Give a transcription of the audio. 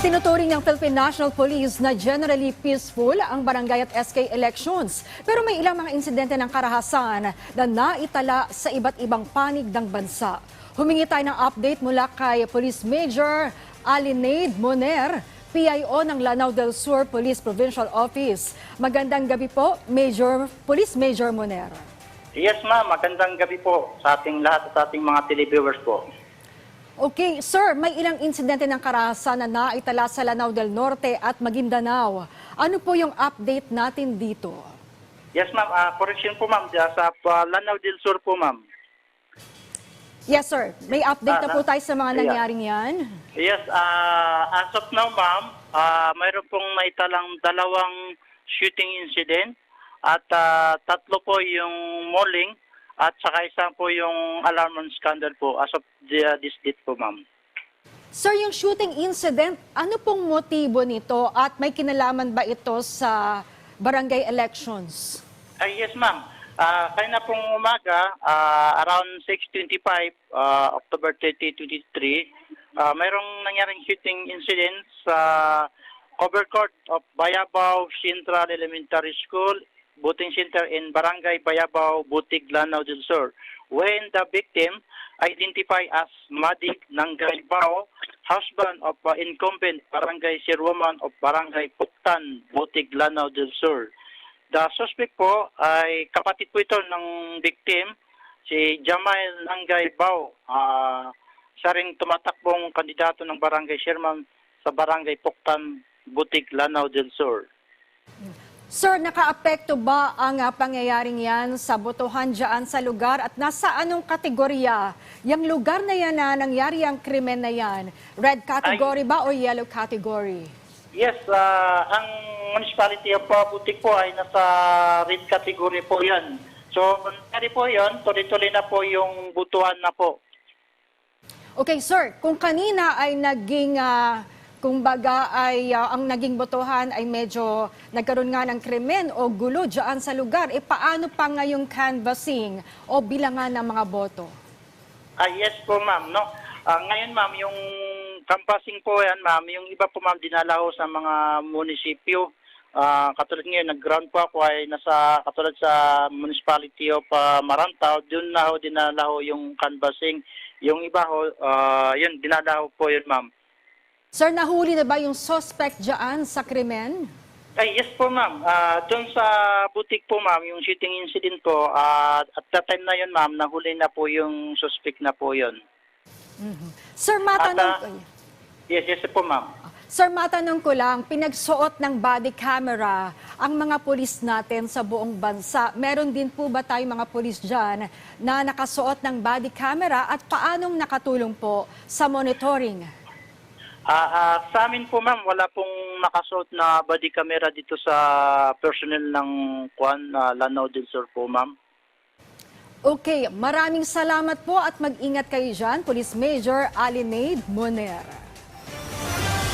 Itinuturing ng Philippine National Police na generally peaceful ang barangay at SK elections. Pero may ilang mga insidente ng karahasan na naitala sa iba't ibang panig ng bansa. Humingi tayo ng update mula kay Police Major Alinaid Moner, PIO ng Lanao del Sur Police Provincial Office. Magandang gabi po, Major Police Major Moner. Yes ma'am, magandang gabi po sa ating lahat at sa ating mga televiewers po. Okay, sir, may ilang insidente ng karahasan na naitala sa Lanao del Norte at Maguindanao. Ano po yung update natin dito? Yes ma'am, ah, correction po ma'am, sa uh, Lanao del Sur po ma'am. Yes, sir. May update na Ah, po tayo sa mga Yeah. nangyaring yan. Yes, ah, as of now ma'am, ah, mayroon pong maitalang dalawang shooting incident at ah, tatlo po yung mauling at saka isa po yung alarm and scandal po as of the, this date po ma'am. Sir, yung shooting incident, ano pong motibo nito at may kinalaman ba ito sa barangay elections? Ay, yes, ma'am. Ah, kanina pong umaga, ah, around 6.25, ah, October 30, 2023, ah, mayroong nangyaring shooting incident sa cover court of Bayabao Central Elementary School, Buting Center in Barangay Bayabao, Butig, Lanao del Sur, when the victim identified as Madik Nanggay-Bao, husband of uh, incumbent Barangay Chairwoman of Barangay Puktan, Butig, Lanao del Sur. The suspect po ay kapatid po ito ng victim, si Jamail Nanggay Bao. Ah, siya rin tumatakbong kandidato ng barangay chairman sa barangay Puktan, Butig, Lanao del Sur. Sir, nakaapekto ba ang ah, pangyayaring yan sa botohan dyan sa lugar at nasa anong kategorya yung lugar na yan na nangyari ang krimen na yan? Red category ba o yellow category? Yes, ah, ang municipality of uh, Butig po ay nasa red category po yan. So, nangyari po yun, tuloy-tuloy na po yung butuan na po. Okay, sir, kung kanina ay naging, ah, kumbaga ay ah, ang naging botohan ay medyo nagkaroon nga ng krimen o gulo dyan sa lugar, e paano pa ngayong canvassing o bilangan ng mga boto? Ah, yes po, ma'am. No? Ah, ngayon, ma'am, yung campassing po yan, ma'am, yung iba po, ma'am, dinala ko sa mga munisipyo. Ah, katulad ngayon, nag-ground po ako ay nasa, katulad sa municipality of ah, Marantao, doon na ho dinala ho yung canvassing. Yung iba ho, ah, yun, dinala ho po yun, ma'am. Sir, nahuli na ba yung suspect dyan sa krimen? Ay, yes po, ma'am. Ah, doon sa butik po, ma'am, yung shooting incident po, ah, at that time na yun, ma'am, nahuli na po yung suspect na po yun. Sir, At, matanong, ah, yes, yes po, ma'am. Sir, matanong ko lang, pinagsuot ng body camera ang mga pulis natin sa buong bansa. Meron din po ba tayong mga pulis dyan na nakasuot ng body camera at paanong nakatulong po sa monitoring? Ah, ah, sa amin po ma'am, wala pong nakasuot na body camera dito sa personnel ng Kwan, uh, Lanao del Sur po ma'am. Okay, maraming salamat po at mag-ingat kayo dyan, Police Major Alinaid Moner.